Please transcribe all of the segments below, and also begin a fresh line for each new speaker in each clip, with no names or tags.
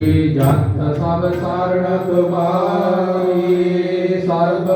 ਜੰਤ ਸਭ ਸਾਰਣਤ ਪਾਈ ਸਰਬ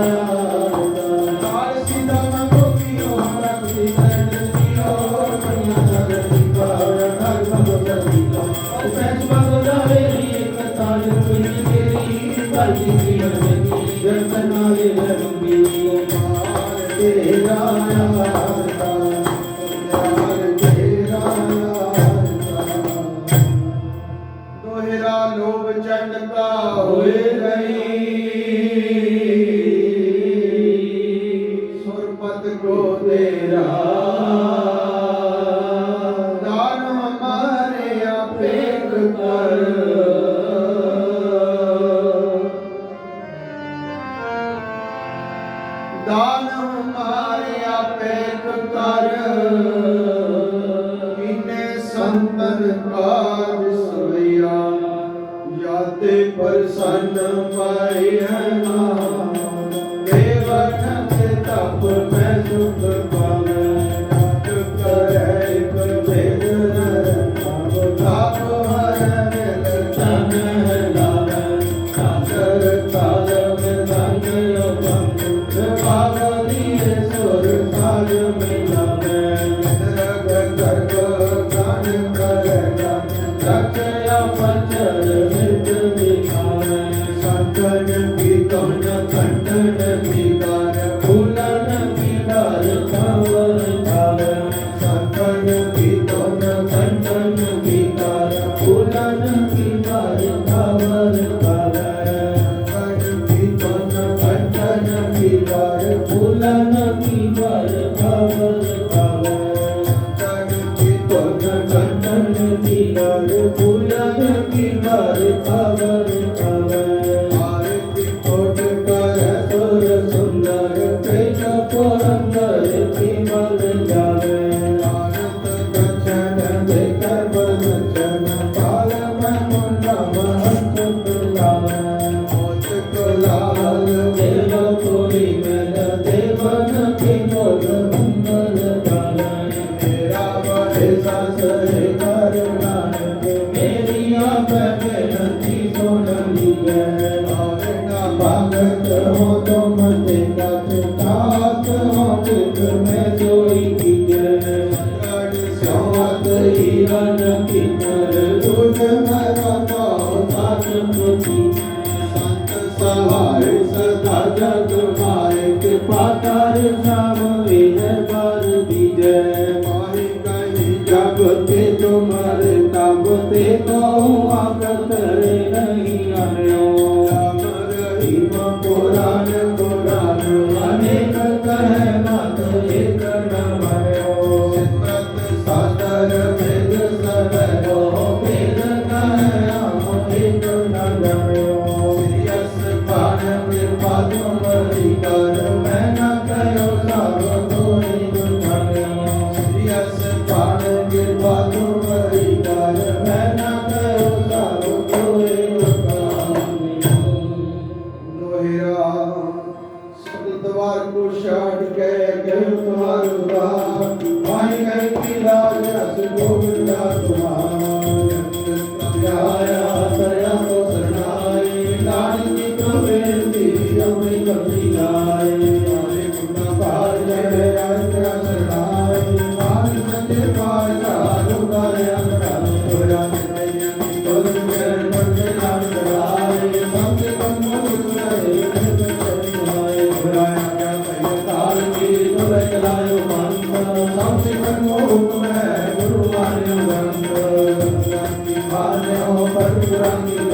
Amen. love. Saraswati,
Santa Saraswati.
Hare Om Pati Purani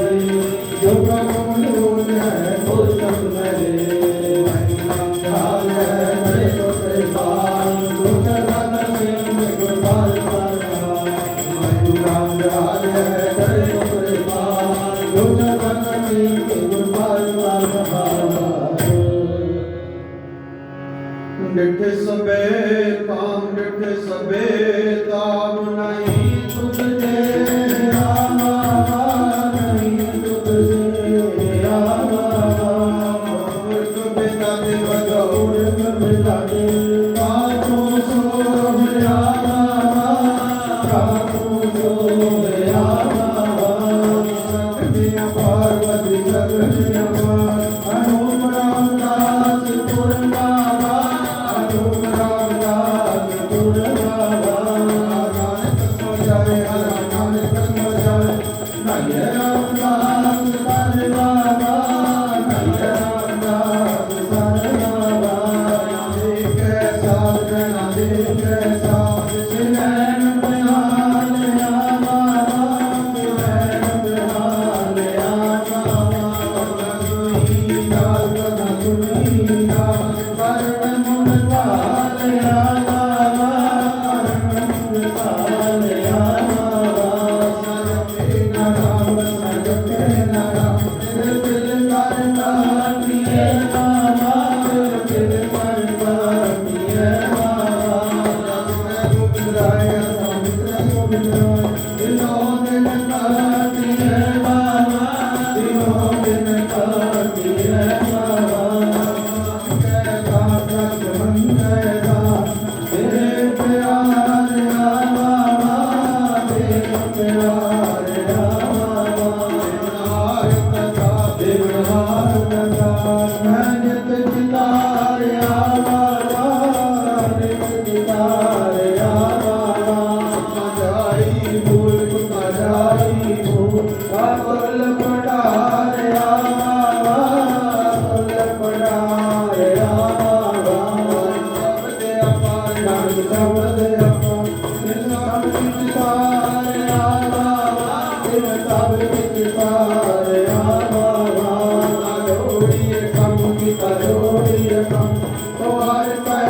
शरण तुम्हारे पैर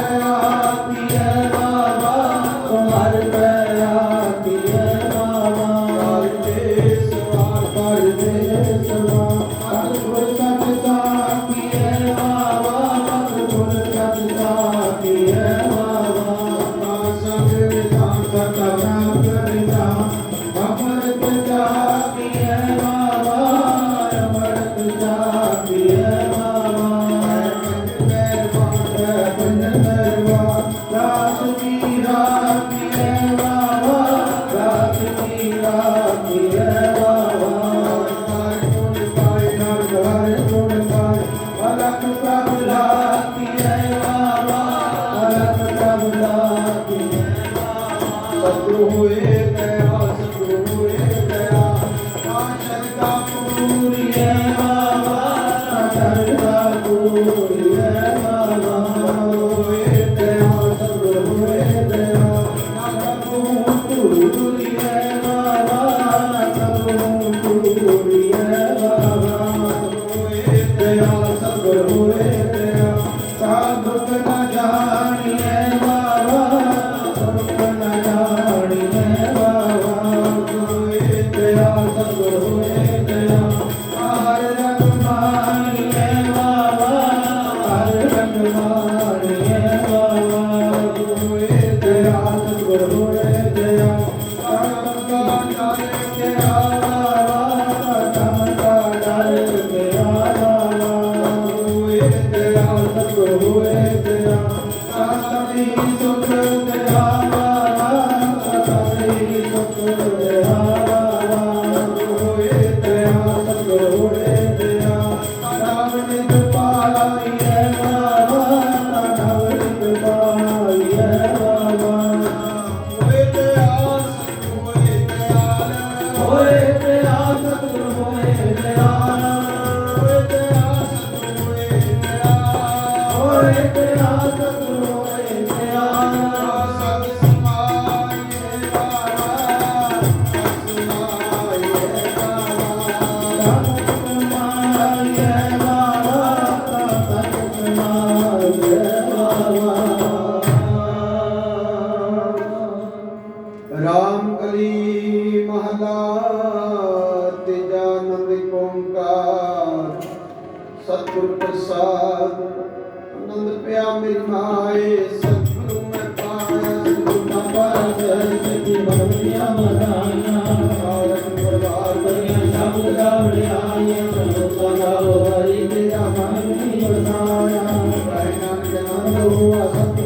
Thank you.
ਸਤਿਗੁਰੂ
ਕਲੀ ਮਹਲਾ ਤੇਜਾ ਨੰਦ ਓੰਕਾਰ। ਸਤਿਗੁਰ ਪ੍ਰਸਾਦ, ਆਨੰਦ ਪਿਆ ਮੇਰੀ ਮਾਏ, ਸਤਿਗੁਰੂ ਮੈਂ ਪਾਇਆ, ਸਤਿਗੁਰੂ
ਮੈਂ ਪਾਇਆ, ਸਤਿਗੁਰੂ ਬਗਨੀਆਂ ਮਦਾਨਾ
ਸਾਰਤ ਪਰਵਾਰ ਬਗਨੀਆਂ ਸਭ ਦਾ
ਬੜਿਆਈਆਂ ਮਨੋਤਾ ਦਾ ਹਰੀ ਤੇਰਾ ਮਨ ਨਹੀਂ ਬਸਾਇਆ
ਰਾਇ ਨਾਮ ਜਨਾਬ
ਹੋਆ ਸਤਿ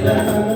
Amen.